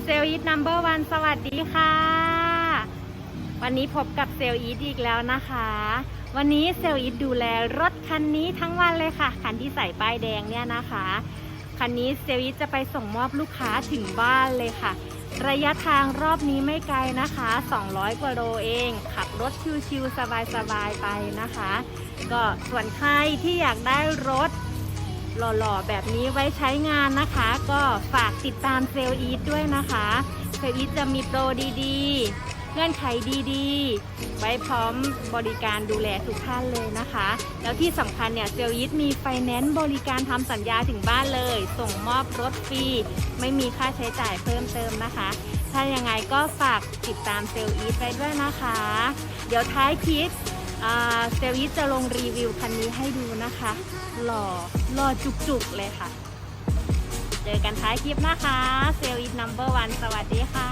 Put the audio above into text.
เซลอีทนัมเบอร์วันสวัสดีค่ะ วันนี้พบกับเซลอีทอีกแล้วนะคะ วันนี้เซลอีทดูแลรถคันนี้ทั้งวันเลยค่ะ คันที่ใส่ป้ายแดงเนี่ยนะคะ คันนี้เซลอีทจะไปส่งมอบลูกค้าถึงบ้านเลยค่ะ ระยะทางรอบนี้ไม่ไกลนะคะ 200 กว่าโลเอง ขับรถชิวๆสบายๆไปนะคะ ก็ส่วนใครที่อยากได้รถ หล่อๆ แบบนี้ไว้ใช้งานนะคะ ก็ฝากติดตามเซลอีทด้วยนะคะเซลอีทจะมีโปรดีๆ เงื่อนไขดีๆ ไว้พร้อมบริการดูแลทุกท่านเลยนะคะ แล้วที่สำคัญเนี่ยเซลอีทมีไฟแนนซ์บริการทำสัญญาถึงบ้านเลย ส่งมอบรถฟรี ไม่มีค่าใช้จ่ายเพิ่มเติมนะคะ ถ้ายังไงก็ฝากติดตามเซลอีทไว้ด้วยนะคะ เดี๋ยวท้ายคลิป เซลลยิจะลงรีวิวคันนี้ให้ดูนะคะ หล่อหล่อจุกๆเลยค่ะ เจอกันท้ายคลิปนะคะ เซลล์ยินัมเบอร์วันสวัสดีค่ะ